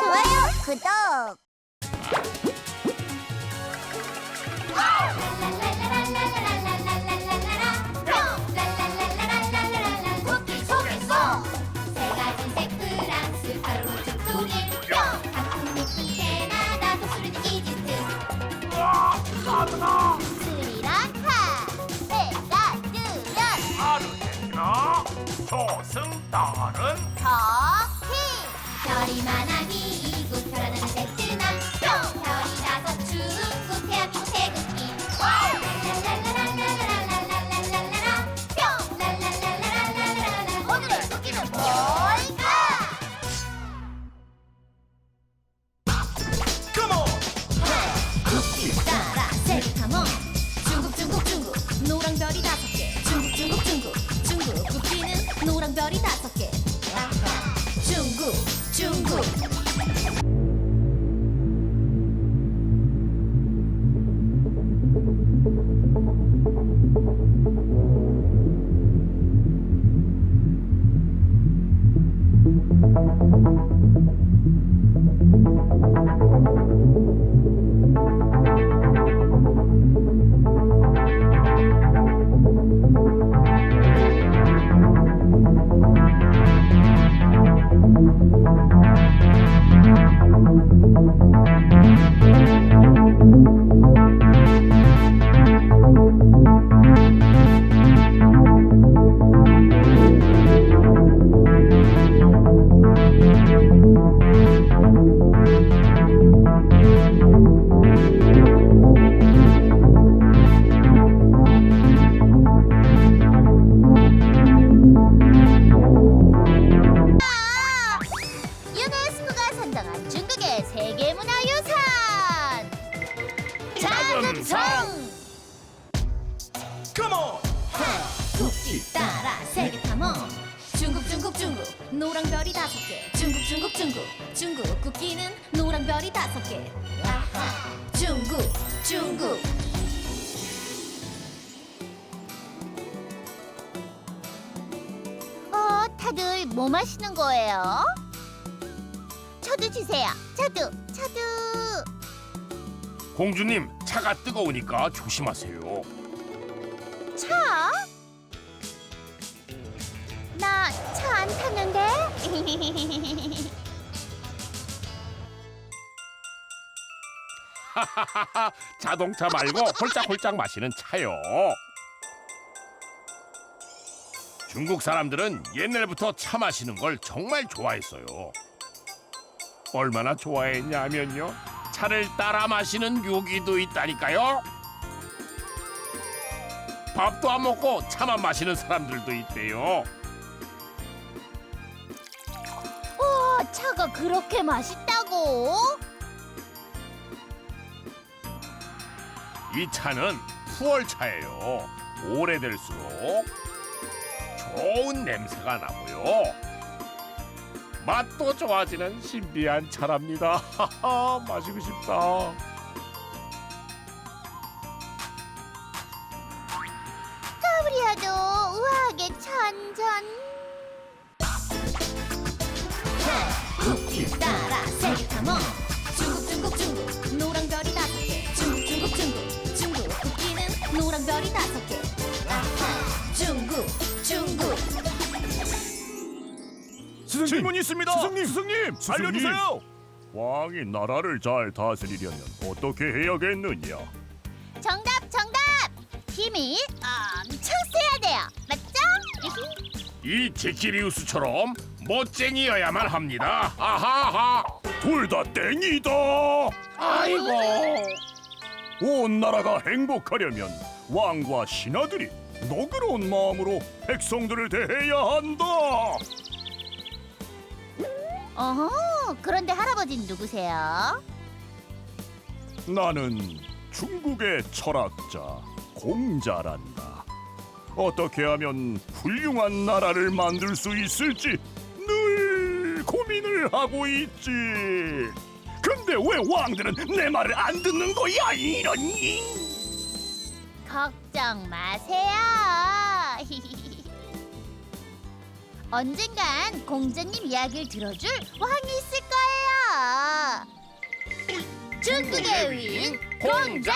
좋아요, 구독. 다른 더 힘. 별이 만하기 Thank you. 세계 문화 유산. 자금성. 국기 따라 세계 탐험! 중국 중국 중국 노랑 별이 다섯 개. 중국 중국 중국 중국 국기는 노랑 별이 다섯 개. 아하! 중국 중국. 어, 다들 뭐 마시는 거예요? 저도 주세요. 저도, 저도. 공주님 차가 뜨거우니까 조심하세요. 차? 나 차 안 탔는데? 자동차 말고 홀짝홀짝 마시는 차요. 중국 사람들은 옛날부터 차 마시는 걸 정말 좋아했어요. 얼마나 좋아했냐면요. 차를 따라 마시는 묘기도 있다니까요. 밥도 안 먹고 차만 마시는 사람들도 있대요. 와, 차가 그렇게 맛있다고? 이 차는 푸얼차예요. 오래될수록 좋은 냄새가 나고요. 맛도 좋아지는 신비한 차랍니다. 하하, 마시고 싶다. 우리야도 우아하게. 국기 따라 탐 질문 있습니다. 스승님, 스승님, 스승님. 알려주세요. 왕이 나라를 잘 다스리려면 어떻게 해야겠느냐? 정답, 정답. 힘이 엄청 세야 돼요. 맞죠? 이 제키리우스처럼 멋쟁이여야만 합니다. 아하하. 둘 다 땡이다. 아이고. 온 나라가 행복하려면 왕과 신하들이 너그러운 마음으로 백성들을 대해야 한다. 어허, 그런데 할아버지는 누구세요? 나는 중국의 철학자 공자란다. 어떻게 하면 훌륭한 나라를 만들 수 있을지 늘 고민을 하고 있지. 근데 왜 왕들은 내 말을 안 듣는 거야 이러니? 걱정 마세요. 언젠간 공주님 이야기를 들어줄 왕이 있을 거예요. 중국의 위인 공자!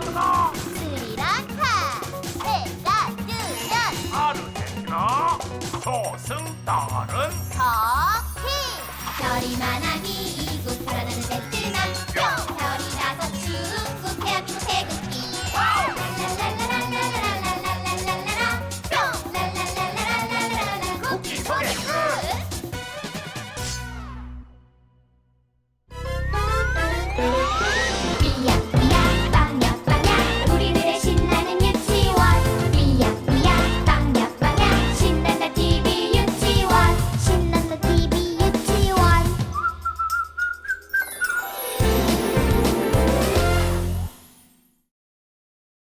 뜨거. 스리랑카 해가 뜨면 하루 됐나? 소승 다른 더히 별이 많아